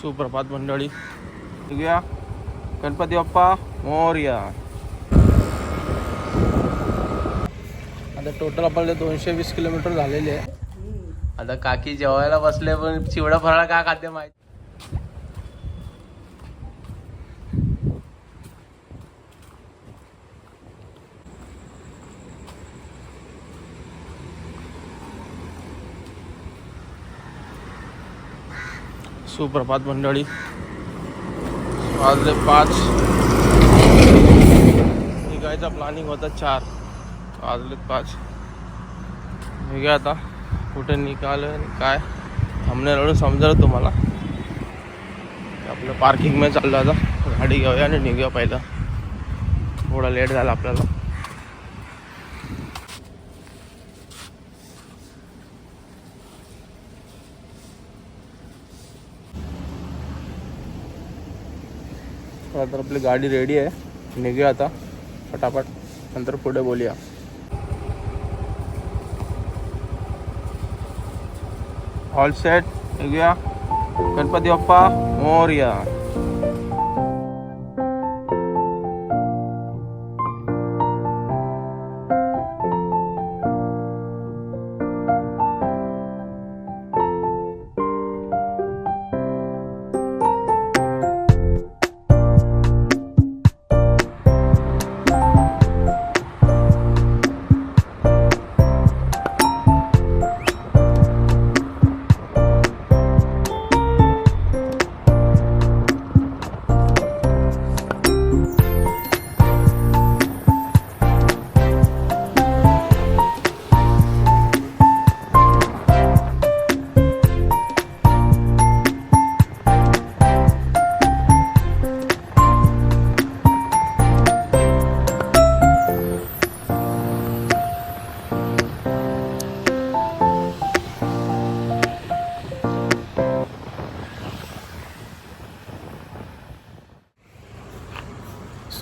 सुप्रभात मंडळी. निघूया गणपती बाप्पा मोर्या. आता टोटल आपल्याला दोनशे वीस किलोमीटर झालेले आहे. आता काकी जेवायला बसले पण चिवडा फराळा का खाते माहिती? सुप्रभात मंडळी. वाजले पाच. निघायचा प्लॅनिंग होता चार. वाजले पाच. निघा आता. कुठे निघालं आणि काय? थांबण्यावरून समजेल तुम्हाला? आपलं पार्किंगमध्ये चाललं आता. गाडी घेऊया आणि निघूया पहिलं. थोडा लेट झाला आपल्याला. तर आपली गाडी रेडी आहे निघूया आता फटाफट नंतर पुढे बोलूया। ऑल सेट निघूया गणपती बाप्पा, मोरया।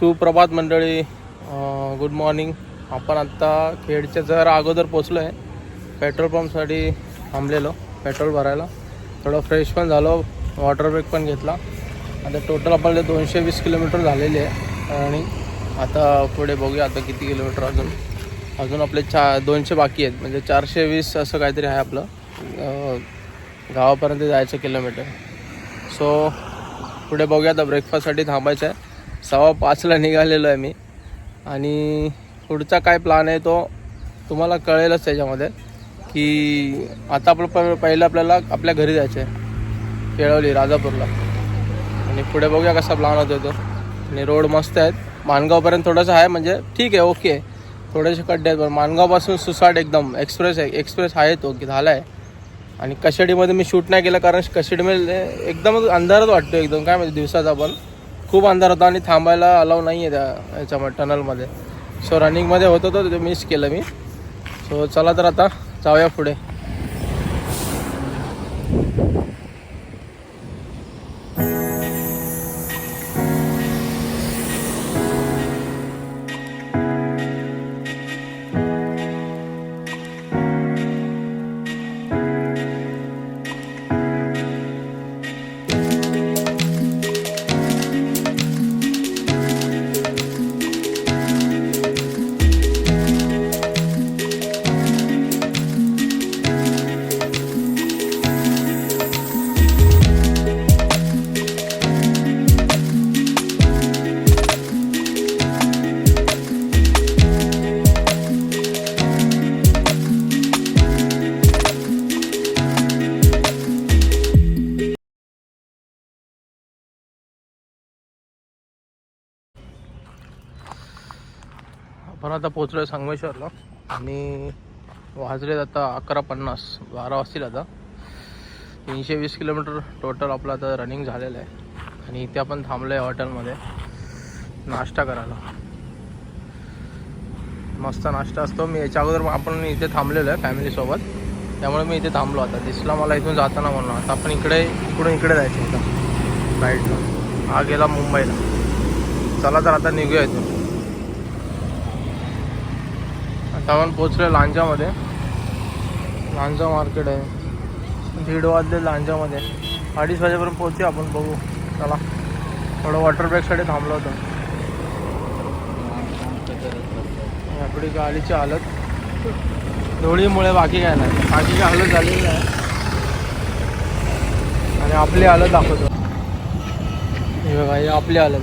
सुप्रभात मंडळी. गुड मॉर्निंग आपण आत्ता खेडच्या जर अगोदर पोचलो आहे पेट्रोल पंपसाठी थांबलेलो पेट्रोल भरायला. थोडं फ्रेश पण झालो वॉटर ब्रेक पण घेतला. आता टोटल आपल्याला दोनशे वीस किलोमीटर झालेले आहे. आणि आता पुढे बघूया आता किती किलोमीटर अजून. अजून आपले चा दोनशे बाकी आहेत. म्हणजे चारशे वीस असं काहीतरी आहे आपलं. गावापर्यंत जायचं किलोमीटर. सो पुढे बघूया आता ब्रेकफास्टसाठी थांबायचं आहे. सव्वा पाचला निघालेलो आहे मी. आणि पुढचा काय प्लान आहे तो तुम्हाला कळेलच त्याच्यामध्ये की आता आपलं प पहिलं आपल्याला आपल्या घरी जायचं आहे केळवली राजापूरला. आणि पुढे बघूया कसा प्लान होतो तो. आणि रोड मस्त आहेत. माणगावपर्यंत थोडंसं आहे म्हणजे ठीक आहे ओके थोडेसे खड्डे आहेत पण माणगावपासून सुसाट एकदम. एक्सप्रेस आहे एक्सप्रेस आहे तो की झाला आहे आणि कशेडीमध्ये मी शूट नाही केलं कारण कशेडीमध्ये एकदमच अंधारच वाटतो एकदम. काय म्हणजे दिवसाचा पण. खूप अंधार होता आणि थांबायला अलाव नाही आहे त्या याच्यामध्ये टनलमध्ये सो रनिंगमध्ये होतं तो ते मिस केलं मी. सो चला तर आता जाऊया पुढे. आपण आता पोचलो आहे संगमेश्वरला. आणि वाजलेत आता अकरा पन्नास बारा वाजतील आता. तीनशे वीस किलोमीटर टोटल आपलं आता रनिंग झालेलं आहे. आणि इथे आपण थांबलो आहे हॉटेलमध्ये नाश्ता करायला. मस्त नाश्ता असतो. मी याच्या अगोदर आपण इथे थांबलेलो आहे फॅमिलीसोबत त्यामुळे मी इथे थांबलो आता. दिसला मला इथून जाताना म्हणून. आता आपण इकडे इकडून इकडे जायचं होतं राईटला हा गेला मुंबईला. चला तर आता निघूया इथून. आता आपण पोचलो लांजामध्ये. लांजा मार्केट आहे. दीड वाजले लांजामध्ये. अडीच वाजेपर्यंत पोहोचू आपण बघू. चला. थोडं वॉटर ब्रेकसाठी थांबलो होतो. आपली गाडीची हालत. धुळीमुळे बाकी काय नाही. बाकी काय हालत झालेली नाही आणि आपली हालत दाखवतो. हे बघा ही आपली हालत.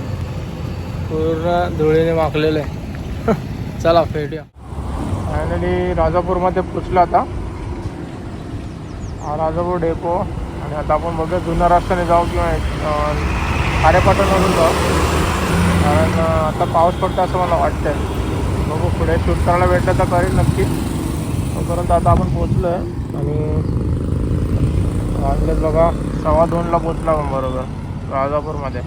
पूर्ण धुळीने माखलेलं आहे. चला फेटूया फायनली राजापूरमध्ये पोचलो आता. हा राजापूर डेपो आणि आता आपण बघूया जुन्या रस्त्याने जाऊ किंवा खारेपाटणमधून जाऊ. कारण आता पाऊस पडतो असं मला वाटतंय. बघू पुढे शूट करायला भेटलं तर करेल नक्की. तोपर्यंत आता आपण पोचलो आहे आणि वाजलेत बघा सव्वा दोनला पोचलो आपण बरोबर राजापूरमध्ये.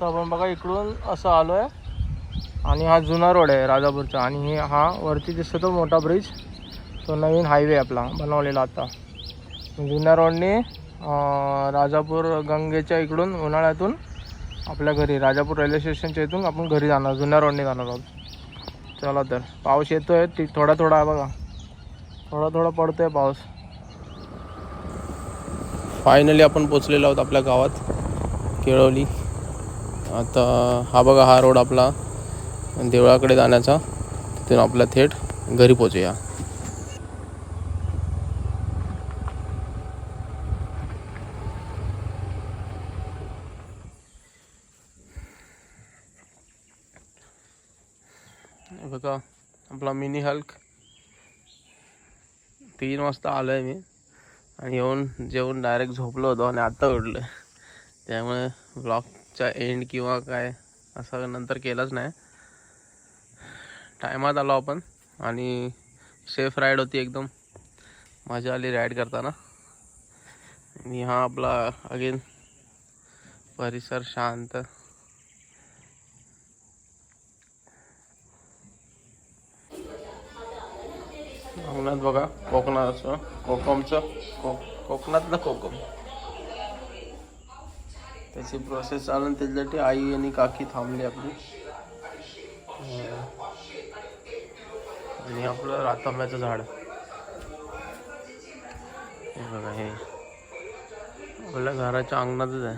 तर आपण बघा इकडून असं आलो आहे आणि हा जुना रोड आहे राजापूरचा. आणि हे हा वरती दिसतो मोठा ब्रिज तो नवीन हायवे आपला बनवलेला आता. जुन्या रोडने राजापूर गंगेच्या इकडून उन्हाळ्यातून आपल्या घरी राजापूर रेल्वे स्टेशनच्या इथून आपण घरी जाणार जुन्या रोडने जाणार आहोत. चला तर पाऊस येतो आहे ती थोडा थोडा आहे बघा. थोडा थोडा पडतो आहे पाऊस. फायनली आपण पोचलेलो आहोत आपल्या गावात केळवली. आता हा बघा हा रोड आपला. देवळाकडे जाण्याचा तिथून आपला थेट घरी पोचूया. बघा आपला मिनी हल्क तीन वाजता आलो आहे मी. आणि येऊन जेवून डायरेक्ट झोपलो होतो आणि आत्ता उठलो त्यामुळे ब्लॉगचा एंड किंवा काय असं नंतर केलंच नाही. टायमात आलो आपण. आणि सेफ राईड होती एकदम. मजा आली राईड करताना. आणि हा आपला अगेन परिसर शांत. कोकणात बघा कोकणाचं कोकमचं को कोकणातलं कोकम. त्याची प्रोसेस चालून त्याच्यासाठी आई आणि काकी थांबली आपली. आणि आपलं रातांब्याचं झाड. हे बघा हे. आपल्या घराच्या अंगणातच आहे.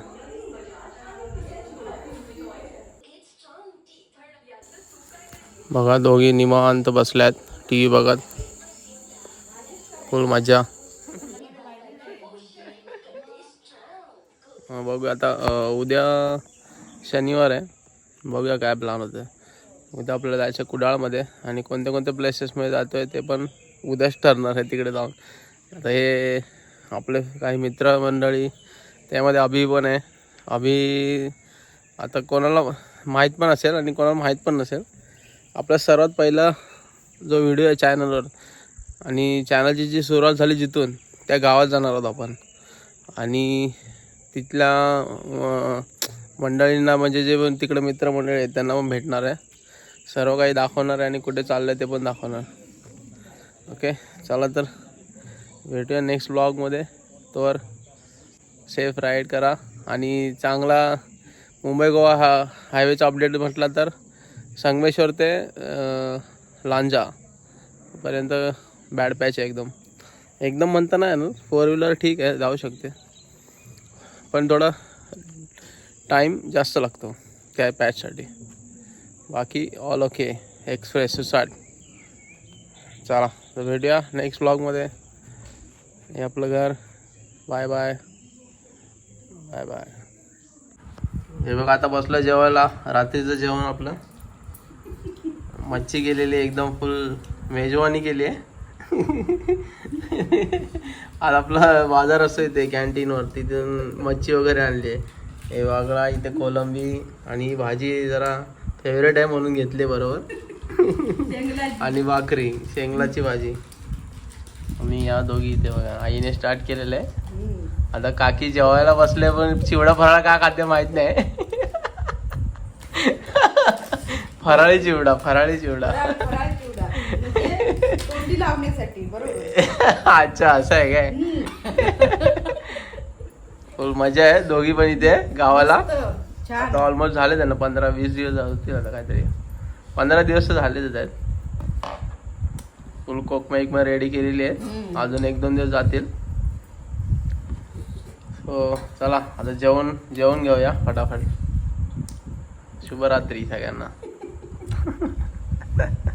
बघा दोघी निवांत बसल्यात. टी व्ही बघत. फुल मजा. हा, बघूया आता उद्या शनिवार आहे. बघूया काय प्लॅन होतं उद्या आपल्याला जायचं कुडाळमध्ये. आणि कोणत्या कोणत्या प्लेसेसमध्ये जातो आहे ते पण उद्याच ठरणार आहे तिकडे जाऊन. आता हे आपले काही मित्रमंडळी त्यामध्ये अभि पण आहे. अभि आता कोणाला माहीत पण असेल आणि कोणाला माहीत पण नसेल. आपला सर्वात पहिला जो व्हिडिओ आहे चॅनलवर आणि चॅनलची जी सुरुवात झाली जिथून त्या गावात जाणार आहोत आपण. आणि तिथल्या मंडळींना म्हणजे जे पण तिकडे मित्रमंडळी आहेत त्यांना पण भेटणार आहे. सर्व काही दाखवणार आहे आणि कुठे चाललं आहे ते पण दाखवणार. ओके चला तर भेटूया नेक्स्ट ब्लॉगमध्ये तोवर सेफ राईड करा. आणि चांगला मुंबई गोवा हा हायवेचा अपडेट म्हटला तर संगमेश्वर ते लांजापर्यंत लांजा पर्यंत बॅड पॅच आहे एकदम. एकदम म्हणता नाही ना फोर व्हीलर ठीक आहे जाऊ शकते. पण थोडा टाईम जास्त लागतो त्या पॅचसाठी बाकी ऑल ओके एक्सप्रेस सुसाट चला तर भेटूया नेक्स्ट ब्लॉगमध्ये हे आपलं घर. बाय बाय बाय बाय हे बघा आता बसलं जेवायला. रात्रीचं जेवण आपलं. मच्छी केलेली आहे, एकदम फुल मेजवानी केली आहे. आज आपला बाजार असतो इथे कॅन्टीनवर तिथून मच्छी वगैरे आणली आहे. हे वागळा इथे कोलंबी आणि भाजी जरा फेवरेट आहे म्हणून घेतली बरोबर? आणि भाकरी शेंगलाची भाजी. मी या दोघी इथे बघा आईने स्टार्ट केलेलं आहे. आता काकी जेवायला बसले पण चिवडा फराळ का खाते माहीत नाही. फराळी चिवडा फराळी चिवडा. म्हणजे अच्छा असं आहे काय? फुल मजा आहे दोघी पण इथे गावाला. आता ऑलमोस्ट झाले त्यांना पंधरा वीस दिवस होतील आता काहीतरी. पंधरा दिवस तर झालेच आहेत. फुल कोकमा एक रेडी केलेली आहे. अजून एक दोन दिवस जातील. हो चला आता जेवण जेवण घेऊया फटाफट. शुभरात्री सगळ्यांना.